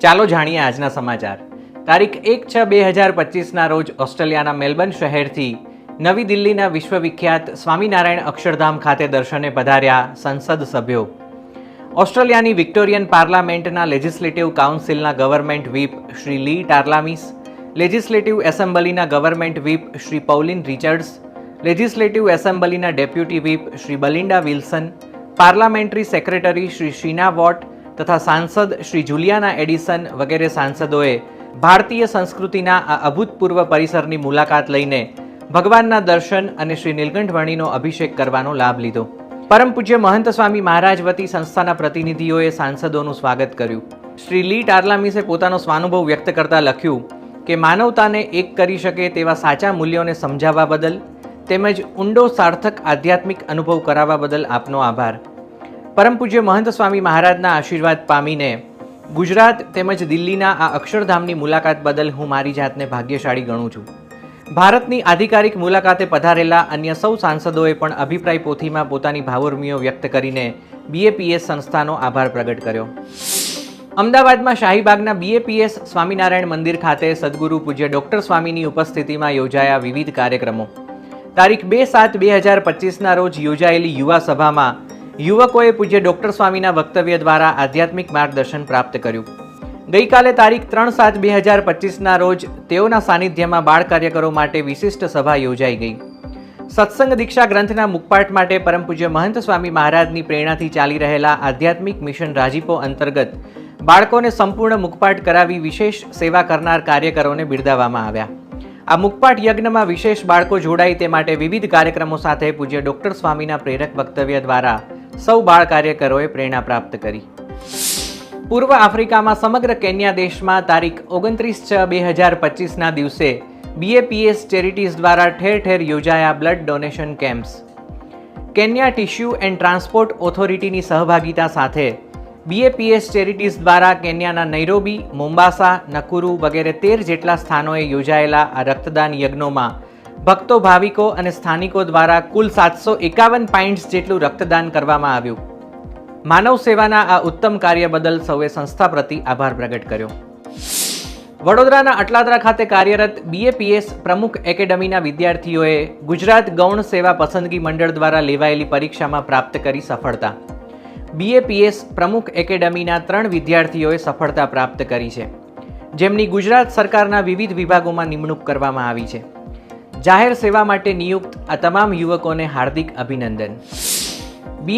ચાલો જાણીએ આજના સમાચાર. તારીખ એક છ બે હજાર પચીસના રોજ ઓસ્ટ્રેલિયાના મેલબર્ન શહેરથી નવી દિલ્હીના વિશ્વવિખ્યાત સ્વામિનારાયણ અક્ષરધામ ખાતે દર્શને પધાર્યા સંસદ સભ્યો. ઓસ્ટ્રેલિયાની વિક્ટોરિયન પાર્લામેન્ટના legislative કાઉન્સિલના government whip Shri Lee Tarlamis, legislative એસેમ્બલીના government whip Shri Pauline Richards, legislative એસેમ્બલીના deputy whip Shri Belinda Wilson, parliamentary secretary Shri Sheena Watt તથા સાંસદ શ્રી જુલિયાના એડિસન વગેરે સાંસદોએ ભારતીય સંસ્કૃતિના આ અભૂતપૂર્વ પરિસરની મુલાકાત લઈને ભગવાનના દર્શન અને શ્રી નીલકંઠ વણીનો અભિષેક કરવાનો લાભ લીધો. પરમ પૂજ્ય મહંત સ્વામી મહારાજ વતી સંસ્થાના પ્રતિનિધિઓએ સાંસદોનું સ્વાગત કર્યું. શ્રી લી ટાર્લામિસે પોતાનો સ્વાનુભવ વ્યક્ત કરતા લખ્યું કે, માનવતાને એક કરી શકે તેવા સાચા મૂલ્યોને સમજાવવા બદલ તેમજ ઊંડો સાર્થક આધ્યાત્મિક અનુભવ કરાવવા બદલ આપનો આભાર. પરમ પૂજ્ય મહંત સ્વામી મહારાજના આશીર્વાદ પામીને ગુજરાત તેમજ દિલ્હીના આ અક્ષરધામની મુલાકાત બદલ હું મારી જાતને ભાગ્યશાળી ગણું છું. ભારતની આધિકારિક મુલાકાતે પધારેલા અન્ય સૌ સાંસદોએ પણ અભિપ્રાય પોથીમાં પોતાની ભાવોર્મીઓ વ્યક્ત કરીને બીએપીએસ સંસ્થાનો આભાર પ્રગટ કર્યો. અમદાવાદમાં શાહીબાગના બીએપીએસ સ્વામિનારાયણ મંદિર ખાતે સદગુરુ પૂજ્ય ડોક્ટર સ્વામીની ઉપસ્થિતિમાં યોજાયા વિવિધ કાર્યક્રમો. તારીખ બે સાત બે હજાર પચીસના રોજ યોજાયેલી યુવા સભામાં યુવકોએ પૂજ્ય ડોક્ટર સ્વામીના વક્તવ્ય દ્વારા આધ્યાત્મિક માર્ગદર્શન પ્રાપ્ત કર્યું. ગઈકાલે તારીખ ત્રણ સાત બે હજાર પચીસના રોજ તેઓના સાનિધ્યમાં બાળ કાર્યકરો માટે વિશિષ્ટ સભા યોજાઈ ગઈ. સત્સંગ દીક્ષા ગ્રંથના મુખપાઠ માટે પરમ પૂજ્ય મહંત સ્વામી મહારાજની પ્રેરણાથી ચાલી રહેલા આધ્યાત્મિક મિશન રાજીપો અંતર્ગત બાળકોને સંપૂર્ણ મુખપાઠ કરાવી વિશેષ સેવા કરનાર કાર્યકરોને બિરદાવવામાં આવ્યા. આ મુખપાઠ યજ્ઞમાં વિશેષ બાળકો જોડાય તે માટે વિવિધ કાર્યક્રમો સાથે પૂજ્ય ડોક્ટર સ્વામીના પ્રેરક વક્તવ્ય દ્વારા સૌ બાળ કાર્યકરોએ પ્રેરણા પ્રાપ્ત કરી. પૂર્વ આફ્રિકામાં સમગ્ર કેન્યા દેશમાં તારીખ ઓગણત્રીસ છ બે હજાર પચીસના દિવસે બીએપીએસ ચેરિટીઝ દ્વારા ઠેર ઠેર યોજાયા blood donation camps. Kenya tissue and transport ઓથોરિટીની સહભાગિતા સાથે બીએપીએસ ચેરિટીઝ દ્વારા કેન્યાના નૈરોબી મોમ્બાસા નકુરુ વગેરે તેર જેટલા સ્થાનોએ યોજાયેલા આ રક્તદાન યજ્ઞોમાં ભક્તો, ભાવિકો અને સ્થાનિકો દ્વારા કુલ સાતસો એકાવન પાઇન્ટ્સ જેટલું રક્તદાન કરવામાં આવ્યું. માનવ સેવાના આ ઉત્તમ કાર્ય બદલ સૌએ સંસ્થા પ્રતિ આભાર પ્રગટ કર્યો. વડોદરાના અટલાદરા ખાતે કાર્યરત બીએપીએસ પ્રમુખ એકેડમીના વિદ્યાર્થીઓએ ગુજરાત ગૌણ સેવા પસંદગી મંડળ દ્વારા લેવાયેલી પરીક્ષામાં પ્રાપ્ત કરી સફળતા. બીએપીએસ પ્રમુખ એકેડમીના ત્રણ વિદ્યાર્થીઓએ સફળતા પ્રાપ્ત કરી છે. જેમની ગુજરાત સરકારના વિવિધ વિભાગોમાં નિમણૂક કરવામાં આવી છે. જાહેર સેવા માટે નિયુક્ત આ તમામ યુવકોને હાર્દિક અભિનંદન.